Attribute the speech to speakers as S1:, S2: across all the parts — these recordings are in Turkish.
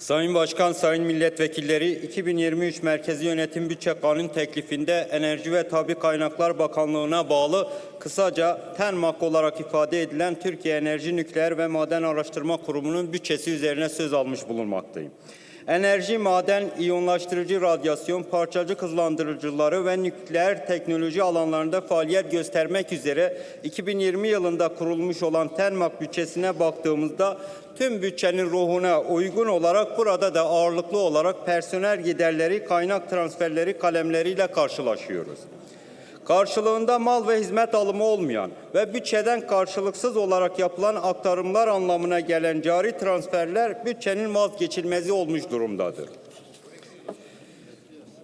S1: Sayın Başkan, Sayın Milletvekilleri 2023 Merkezi Yönetim Bütçe Kanun teklifinde Enerji ve Tabi Kaynaklar Bakanlığı'na bağlı kısaca TENMAK olarak ifade edilen Türkiye Enerji Nükleer ve Maden Araştırma Kurumu'nun bütçesi üzerine söz almış bulunmaktayım. Enerji, maden, iyonlaştırıcı radyasyon, parçacık hızlandırıcıları ve nükleer teknoloji alanlarında faaliyet göstermek üzere 2020 yılında kurulmuş olan TENMAK bütçesine baktığımızda tüm bütçenin ruhuna uygun olarak burada da ağırlıklı olarak personel giderleri, kaynak transferleri kalemleriyle karşılaşıyoruz. Karşılığında mal ve hizmet alımı olmayan ve bütçeden karşılıksız olarak yapılan aktarımlar anlamına gelen cari transferler bütçenin vazgeçilmezi olmuş durumdadır.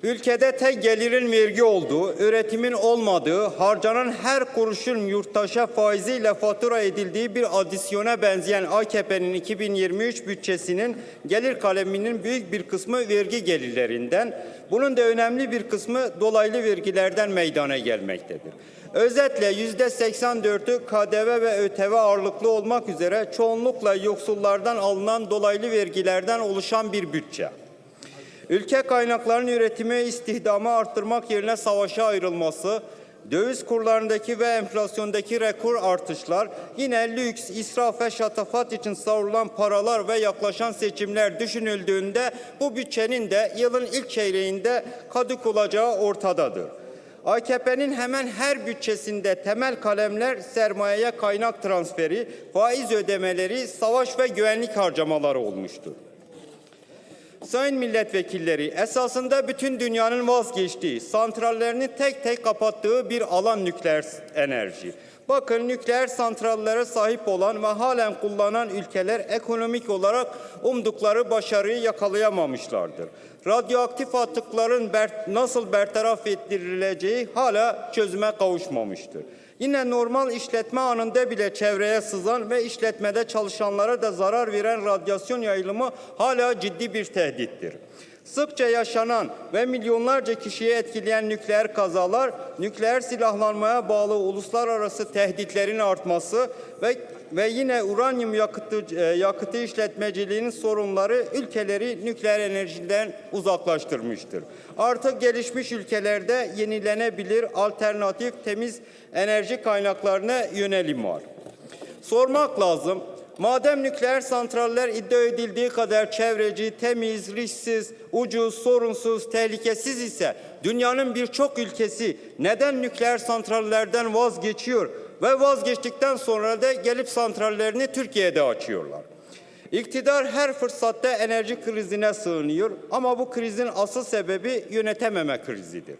S1: Ülkede tek gelirin vergi olduğu, üretimin olmadığı, harcanan her kuruşun yurttaşa faiziyle fatura edildiği bir adisyona benzeyen AKP'nin 2023 bütçesinin gelir kaleminin büyük bir kısmı vergi gelirlerinden, bunun da önemli bir kısmı dolaylı vergilerden meydana gelmektedir. Özetle yüzde 84'ü KDV ve ÖTV ağırlıklı olmak üzere çoğunlukla yoksullardan alınan dolaylı vergilerden oluşan bir bütçe. Ülke kaynaklarının üretimi istihdamı arttırmak yerine savaşa ayrılması, döviz kurlarındaki ve enflasyondaki rekor artışlar, yine lüks, israf ve şatafat için savrulan paralar ve yaklaşan seçimler düşünüldüğünde bu bütçenin de yılın ilk çeyreğinde kadük olacağı ortadadır. AKP'nin hemen her bütçesinde temel kalemler sermayeye kaynak transferi, faiz ödemeleri, savaş ve güvenlik harcamaları olmuştur. Sayın milletvekilleri, esasında bütün dünyanın vazgeçtiği, santrallerini tek tek kapattığı bir alan nükleer enerji. Bakın nükleer santrallere sahip olan ve halen kullanan ülkeler ekonomik olarak umdukları başarıyı yakalayamamışlardır. Radyoaktif atıkların nasıl bertaraf ettirileceği hala çözüme kavuşmamıştır. Yine normal işletme anında bile çevreye sızan ve işletmede çalışanlara da zarar veren radyasyon yayılımı hala ciddi bir tehdittir. Sıkça yaşanan ve milyonlarca kişiyi etkileyen nükleer kazalar, nükleer silahlanmaya bağlı uluslararası tehditlerin artması ve ve yine uranyum yakıtı, e, yakıtı işletmeciliğinin sorunları ülkeleri nükleer enerjiden uzaklaştırmıştır. Artık gelişmiş ülkelerde yenilenebilir, alternatif, temiz enerji kaynaklarına yönelim var. Sormak lazım. Madem nükleer santraller iddia edildiği kadar çevreci, temiz, risksiz, ucuz, sorunsuz, tehlikesiz ise dünyanın birçok ülkesi neden nükleer santrallerden vazgeçiyor ve vazgeçtikten sonra da gelip santrallerini Türkiye'de açıyorlar? İktidar her fırsatta enerji krizine sığınıyor ama bu krizin asıl sebebi yönetememe krizidir.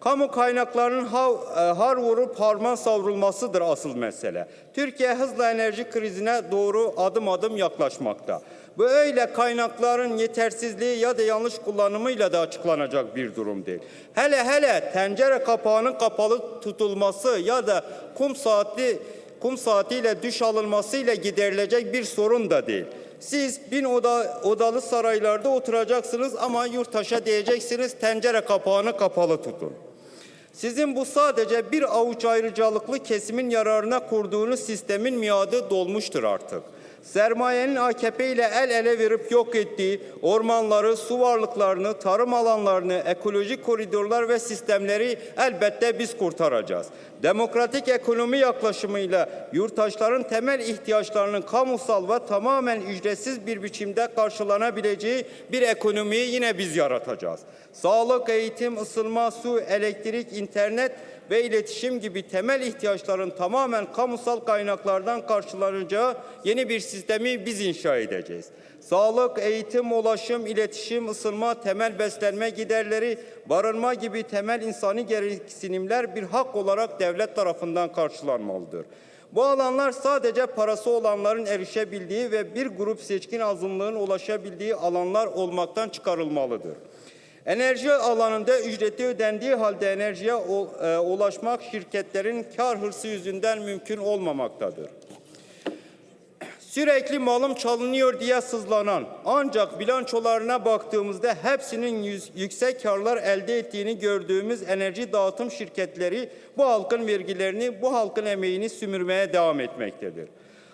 S1: Kamu kaynaklarının e, har vurup harman savrulmasıdır asıl mesele. Türkiye hızla enerji krizine doğru adım adım yaklaşmakta. Bu öyle kaynakların yetersizliği ya da yanlış kullanımıyla da açıklanacak bir durum değil. Hele hele tencere kapağının kapalı tutulması ya da kum saati kum saatiyle duş alınmasıyla giderilecek bir sorun da değil. Siz bin oda, odalı saraylarda oturacaksınız ama yurttaşa diyeceksiniz tencere kapağını kapalı tutun. Sizin bu sadece bir avuç ayrıcalıklı kesimin yararına kurduğunuz sistemin miadı dolmuştur artık. Sermayenin AKP ile el ele verip yok ettiği ormanları, su varlıklarını, tarım alanlarını, ekolojik koridorlar ve sistemleri elbette biz kurtaracağız. Demokratik ekonomi yaklaşımıyla yurttaşların temel ihtiyaçlarının kamusal ve tamamen ücretsiz bir biçimde karşılanabileceği bir ekonomiyi yine biz yaratacağız. Sağlık, eğitim, ısınma, su, elektrik, internet ve iletişim gibi temel ihtiyaçların tamamen kamusal kaynaklardan karşılanacağı yeni bir sistemi biz inşa edeceğiz. Sağlık, eğitim, ulaşım, iletişim, ısınma, temel beslenme giderleri, barınma gibi temel insani gereksinimler bir hak olarak devlet tarafından karşılanmalıdır. Bu alanlar sadece parası olanların erişebildiği ve bir grup seçkin azınlığın ulaşabildiği alanlar olmaktan çıkarılmalıdır. Enerji alanında ücreti ödendiği halde enerjiye e, ulaşmak şirketlerin kar hırsı yüzünden mümkün olmamaktadır. Sürekli malım çalınıyor diye sızlanan ancak bilançolarına baktığımızda hepsinin yüz, yüksek karlar elde ettiğini gördüğümüz enerji dağıtım şirketleri bu halkın vergilerini, bu halkın emeğini sümürmeye devam etmektedir.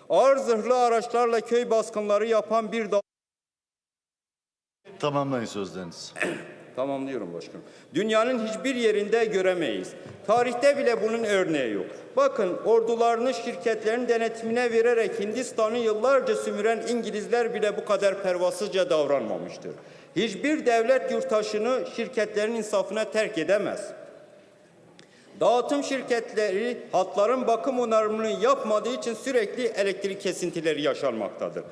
S1: Ağır zırhlı araçlarla köy baskınları yapan bir
S2: Tamamlayın sözlerinizi.
S1: Tamamlıyorum başkanım. Dünyanın hiçbir yerinde göremeyiz. Tarihte bile bunun örneği yok. Bakın ordularını şirketlerin denetimine vererek Hindistan'ı yıllarca sümüren İngilizler bile bu kadar pervasızca davranmamıştır. Hiçbir devlet yurttaşını şirketlerin insafına terk edemez. Dağıtım şirketleri hatların bakım onarımını yapmadığı için sürekli elektrik kesintileri yaşanmaktadır.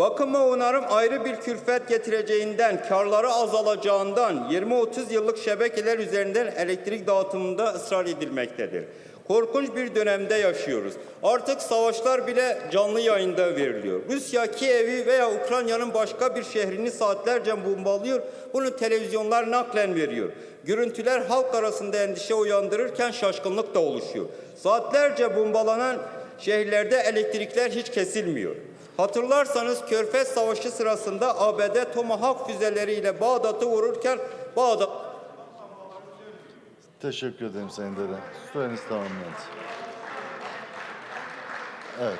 S1: Bakım ve onarım ayrı bir külfet getireceğinden, karları azalacağından 20-30 yıllık şebekeler üzerinden elektrik dağıtımında ısrar edilmektedir. Korkunç bir dönemde yaşıyoruz. Artık savaşlar bile canlı yayında veriliyor. Rusya Kiev'i veya Ukrayna'nın başka bir şehrini saatlerce bombalıyor. Bunu televizyonlar naklen veriyor. Görüntüler halk arasında endişe uyandırırken şaşkınlık da oluşuyor. Saatlerce bombalanan şehirlerde elektrikler hiç kesilmiyor. Hatırlarsanız Körfez Savaşı sırasında ABD Tomahawk füzeleriyle Bağdat'ı vururken Bağdat
S2: Teşekkür ederim Sayın Dede. Süreniz tamamlandı. Evet.